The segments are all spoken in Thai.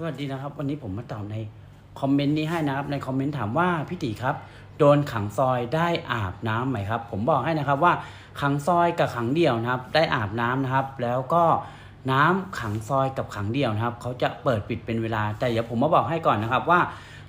สวัสดีนะครับ วันนี้ผมมาตอบในคอมเมนต์นี้ให้นะครับ ในคอมเมนต์ถามว่าพี่ติครับ โดนขังซอยได้อาบน้ำไหมครับ ผมบอกให้นะครับว่าขังซอยกับขังเดี่ยวนะครับ ได้อาบน้ำนะครับ แล้วก็น้ำขังซอยกับขังเดี่ยวนะครับเขาจะเปิดปิดเป็นเวลา แต่เดี๋ยวผมมาบอกให้ก่อนนะครับว่า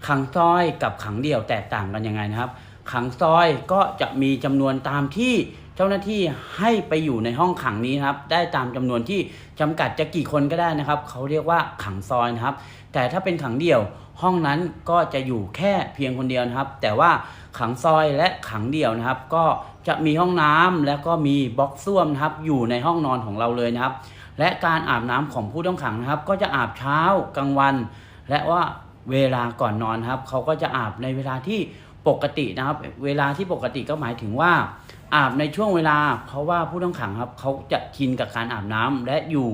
ขังซอยกับขังเดี่ยวแตกต่างกันยังไงนะครับ ขังซอยก็จะมีจำนวนตามที่ เจ้าหน้าที่ให้ไปอยู่ในห้องขังนี้ครับได้ตามจำนวนที่จำกัดจะกี่คนก็ได้นะครับ เขาเรียกว่าขังซอยนะครับ แต่ถ้าเป็นขังเดี่ยวห้องนั้นก็จะอยู่แค่เพียงคนเดียวนะครับ แต่ว่าขังซอยและขังเดี่ยวนะครับ ก็จะมีห้องน้ำและก็มีบล็อกส้วมนะครับ อยู่ในห้องนอนของเราเลยนะครับ และการอาบน้ำของผู้ต้องขังนะครับ ก็จะอาบเช้ากลางวัน และว่าเวลาก่อนนอนครับ เขาก็จะอาบในเวลาที่ ปกตินะครับ เวลาที่ปกติก็หมายถึงว่า อาบในช่วงเวลา เพราะว่าผู้ต้องขังครับเขาจะชินกับการอาบน้ำและอยู่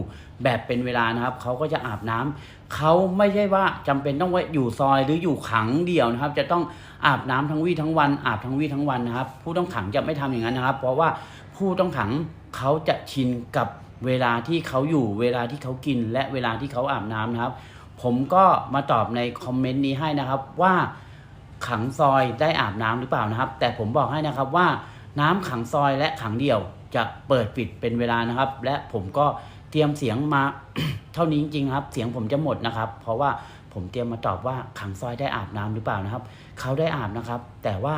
แบบเป็นเวลานะครับเขาก็จะอาบน้ำเขาไม่ใช่ว่าจำเป็นต้องไว้อยู่ซอยหรืออยู่ขังเดียวนะครับ จะต้องอาบน้ำทั้งวี่ทั้งวัน อาบทั้งวี่ทั้งวันนะครับ ผู้ต้องขังจะไม่ทำอย่างนั้นนะครับ เพราะว่าผู้ต้องขังเขาจะชินกับเวลาที่เขาอยู่เวลาที่เขากินและเวลาที่เขาอาบน้ำนะครับ ผมก็มาตอบในคอมเมนต์นี้ให้นะครับว่า ขังซอยได้อาบน้ำหรือเปล่านะครับ แต่ผมบอกให้นะครับว่าน้ำขังซอยและขังเดี่ยวจะเปิดปิดเป็นเวลานะครับ และผมก็เตรียมเสียงมาเท่านี้จริงๆครับ เสียงผมจะหมดนะครับ เพราะว่าผมเตรียมมาตอบว่าขังซอยได้อาบน้ำหรือเปล่านะครับ เขาได้อาบนะครับ แต่ว่า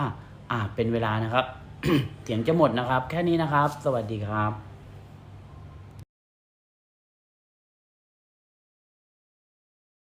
อาบเป็นเวลานะครับ เสียงจะหมดนะครับ แค่นี้นะครับ สวัสดีครับ